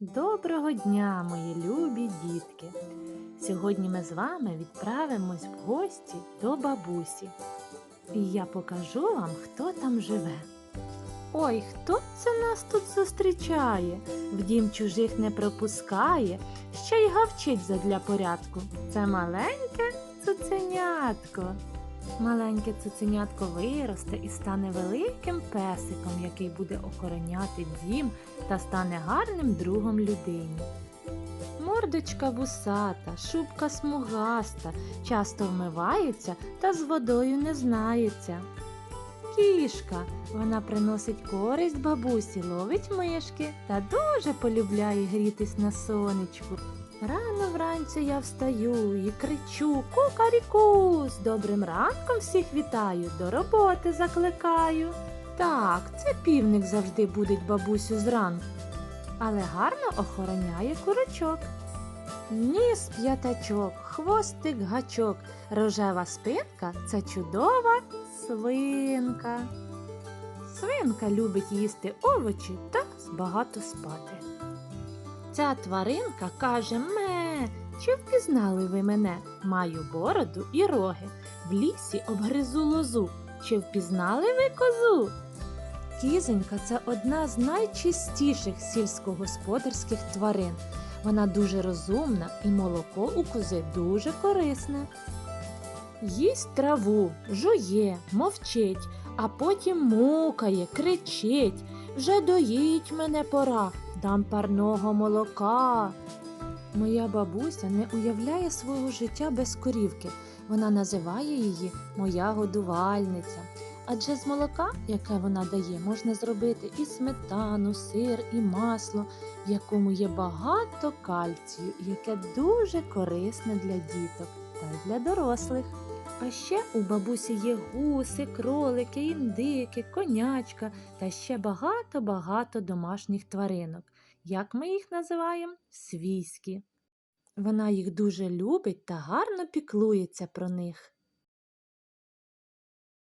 Доброго дня, мої любі дітки! Сьогодні ми з вами відправимось в гості до бабусі. І я покажу вам, хто там живе. Ой, хто це нас тут зустрічає? В дім чужих не пропускає, ще й гавчить задля порядку. Це маленьке цуценятко. Маленьке цуценятко виросте і стане великим песиком, який буде охороняти дім та стане гарним другом людині. Мордочка вусата, шубка смугаста, часто вмивається та з водою не знається. Кішка, вона приносить користь бабусі, ловить мишки та дуже полюбляє грітись на сонечку. Вранці я встаю і кричу Кукаріку! З добрим ранком всіх вітаю, до роботи закликаю. Так, це півник завжди будить бабусю зранку, але гарно охороняє курочок. Ніс п'ятачок, хвостик гачок, рожева спинка це чудова свинка. Свинка любить їсти овочі та багато спати. Ця тваринка каже ме, чи впізнали ви мене? Маю бороду і роги. В лісі обгризу лозу. Чи впізнали ви козу? Кізонька це одна з найчистіших сільськогосподарських тварин. Вона дуже розумна і молоко у кози дуже корисне. Їсть траву, жує, мовчить, а потім мукає, кричить. Вже доїть мене пора, дам парного молока. Моя бабуся не уявляє свого життя без корівки. Вона називає її моя годувальниця. Адже з молока, яке вона дає, можна зробити і сметану, сир, і масло, в якому є багато кальцію, яке дуже корисне для діток та й для дорослих. А ще у бабусі є гуси, кролики, індики, конячка та ще багато-багато домашніх тваринок. Як ми їх називаємо? Свійські. Вона їх дуже любить та гарно піклується про них.